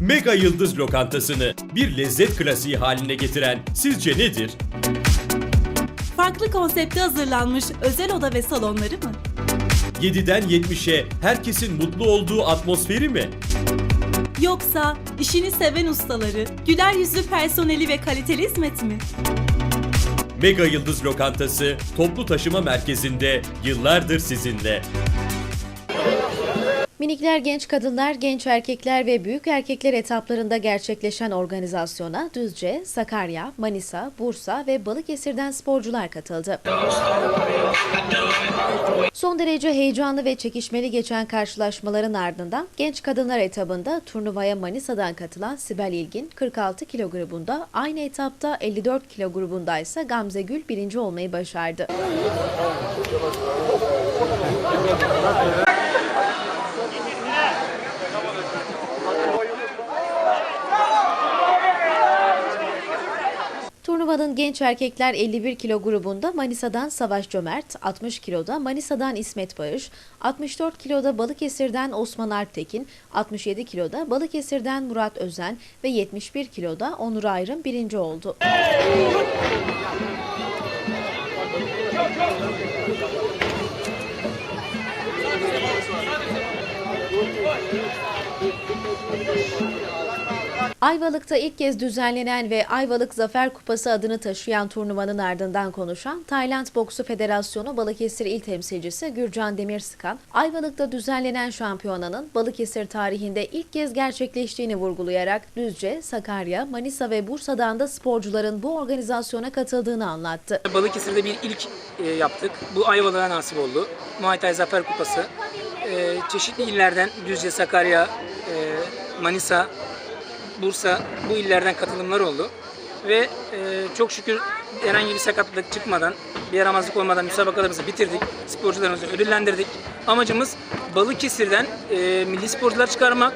Mega Yıldız Lokantası'nı bir lezzet klasiği haline getiren sizce nedir? Farklı konsepte hazırlanmış özel oda ve salonları mı? 7'den 70'e herkesin mutlu olduğu atmosferi mi? Yoksa işini seven ustaları, güler yüzlü personeli ve kaliteli hizmet mi? Mega Yıldız Lokantası toplu taşıma merkezinde yıllardır sizinle. Minikler genç kadınlar, genç erkekler ve büyük erkekler etaplarında gerçekleşen organizasyona Düzce, Sakarya, Manisa, Bursa ve Balıkesir'den sporcular katıldı. Son derece heyecanlı ve çekişmeli geçen karşılaşmaların ardından genç kadınlar etabında turnuvaya Manisa'dan katılan Sibel İlgin 46 kilo grubunda, aynı etapta 54 kilo grubunda ise Gamze Gül birinci olmayı başardı. Turnuvanın genç erkekler 51 kilo grubunda Manisa'dan Savaş Cömert, 60 kiloda Manisa'dan İsmet Bağış, 64 kiloda Balıkesir'den Osman Alptekin, 67 kiloda Balıkesir'den Murat Özen ve 71 kiloda Onur Ayrım birinci oldu. Ayvalık'ta ilk kez düzenlenen ve Ayvalık Zafer Kupası adını taşıyan turnuvanın ardından konuşan Tayland Boksu Federasyonu Balıkesir İl Temsilcisi Gürcan Demirsıkan, Ayvalık'ta düzenlenen şampiyonanın Balıkesir tarihinde ilk kez gerçekleştiğini vurgulayarak Düzce, Sakarya, Manisa ve Bursa'dan da sporcuların bu organizasyona katıldığını anlattı. Balıkesir'de bir ilk e, yaptık. Bu Ayvalık'a nasip oldu. Muay Thai Zafer Kupası. E, çeşitli illerden Düzce, Sakarya, e, Manisa, Bursa bu illerden katılımlar oldu. Ve e, çok şükür herhangi bir sakatlık çıkmadan, bir yaramazlık olmadan müsabakalarımızı bitirdik. Sporcularımızı ödüllendirdik. Amacımız Balıkesir'den e, milli sporcular çıkarmak.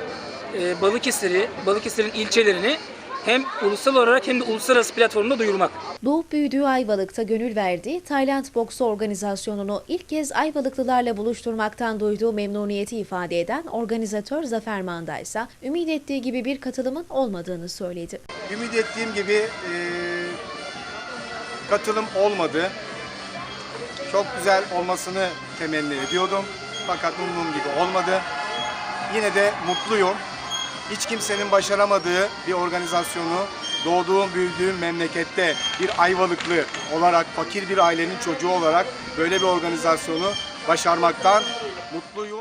E, Balıkesir'i, Balıkesir'in ilçelerini hem ulusal olarak hem de uluslararası platformda duyurmak. Doğup büyüdüğü Ayvalık'ta gönül verdiği Tayland Boksu organizasyonunu ilk kez Ayvalıklılarla buluşturmaktan duyduğu memnuniyeti ifade eden organizatör Zafer Manda ise ümit ettiği gibi bir katılımın olmadığını söyledi. Ümit ettiğim gibi e, katılım olmadı. Çok güzel olmasını temenni ediyordum. Fakat umduğum gibi olmadı. Yine de mutluyum. Hiç kimsenin başaramadığı bir organizasyonu doğduğum, büyüdüğüm memlekette bir Ayvalıklı olarak, fakir bir ailenin çocuğu olarak böyle bir organizasyonu başarmaktan mutluyum.